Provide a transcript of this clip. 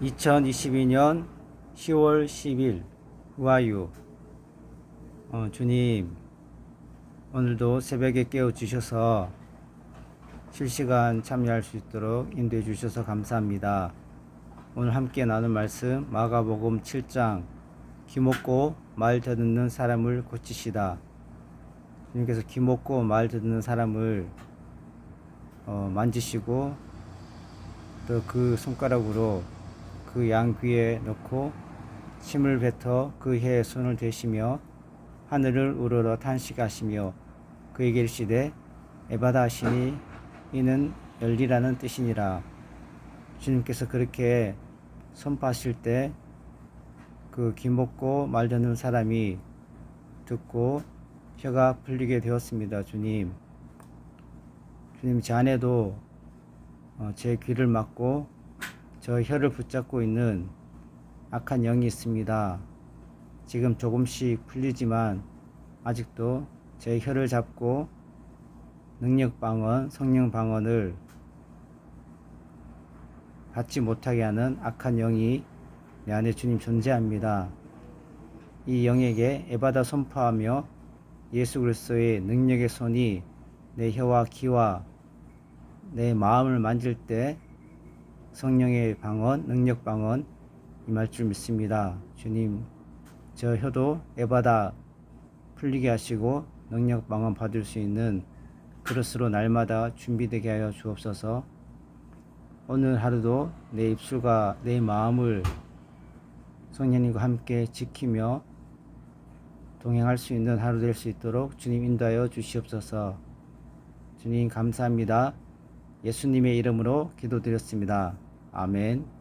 2022년 10월 10일 우아유 어, 주님 오늘도 새벽에 깨워 주셔서 실시간 참여할 수 있도록 인도해 주셔서 감사합니다. 오늘 함께 나눌 말씀 마가복음 7장 귀 먹고 말 듣는 사람을 고치시다. 주님께서 귀 먹고 말 듣는 사람을 어, 만지시고 또 그 손가락으로 그 양 귀에 넣고 침을 뱉어 그 혀에 손을 대시며 하늘을 우러러 탄식하시며 그에게 이르시되 에바다 하시니 이는 열리라는 뜻이니라. 주님께서 그렇게 선포하실 때그 귀먹고 말 듣는 사람이 듣고 혀가 풀리게 되었습니다 주님. 주님 제 안에도 어, 제 귀를 막고 저 혀를 붙잡고 있는 악한 영이 있습니다. 지금 조금씩 풀리지만 아직도 제 혀를 잡고 능력 방언, 성령 방언을 받지 못하게 하는 악한 영이 내 안에 주님 존재합니다. 이 영에게 에바다 선포하며 예수 그리스도의 능력의 손이 내 혀와 귀와 내 마음을 만질 때 성령의 방언, 능력 방언 임할 줄 믿습니다. 주님, 저 혀도 에바다 풀리게 하시고 능력 방언 받을 수 있는 그릇으로 날마다 준비되게 하여 주옵소서. 오늘 하루도 내 입술과 내 마음을 성령님과 함께 지키며 동행할 수 있는 하루 될 수 있도록 주님 인도하여 주시옵소서. 주님 감사합니다. 예수님의 이름으로 기도드렸습니다. 아멘.